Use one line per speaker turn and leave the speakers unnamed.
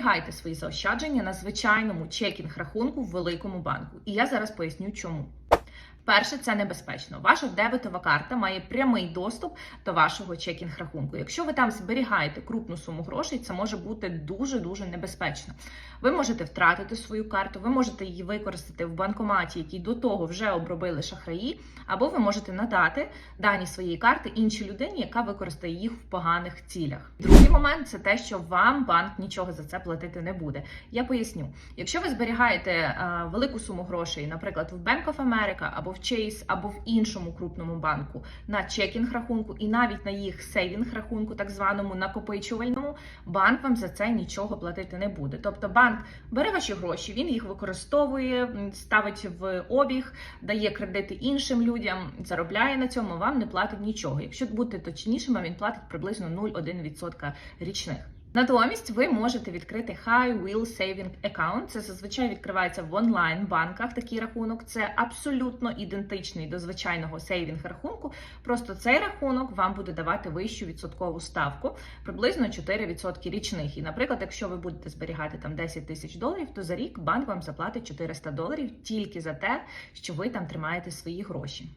зберігайте свої заощадження на звичайному чекінг рахунку в великому банку. І я зараз поясню, чому. Перше, це небезпечно. Ваша дебетова карта має прямий доступ до вашого чекінг рахунку. Якщо ви там зберігаєте крупну суму грошей, це може бути дуже дуже небезпечно. Ви можете втратити свою карту, ви можете її використати в банкоматі, який до того вже обробили шахраї, або ви можете надати дані своєї карти іншій людині, яка використає їх в поганих цілях. Другий момент це те, що вам банк нічого за це платити не буде. Я поясню, якщо ви зберігаєте е, велику суму грошей, наприклад, в Bank of America або в Chase, або в іншому крупному банку на чекінг рахунку, і навіть на їх сейвінг рахунку, так званому накопичувальному, банк вам за це нічого платити не буде. Тобто банк бере ваші гроші, він їх використовує, ставить в обіг, дає кредити іншим людям, заробляє на цьому, вам не платить нічого. Якщо бути точнішими, він платить приблизно 0,1% річних. Натомість ви можете відкрити High Will Saving Account. Це зазвичай відкривається в онлайн банках. Такий рахунок це абсолютно ідентичний до звичайного сейвінг рахунку. Просто цей рахунок вам буде давати вищу відсоткову ставку, приблизно 4% річних. І, наприклад, якщо ви будете зберігати там 10 тисяч доларів, то за рік банк вам заплатить 400 доларів тільки за те, що ви там тримаєте свої гроші.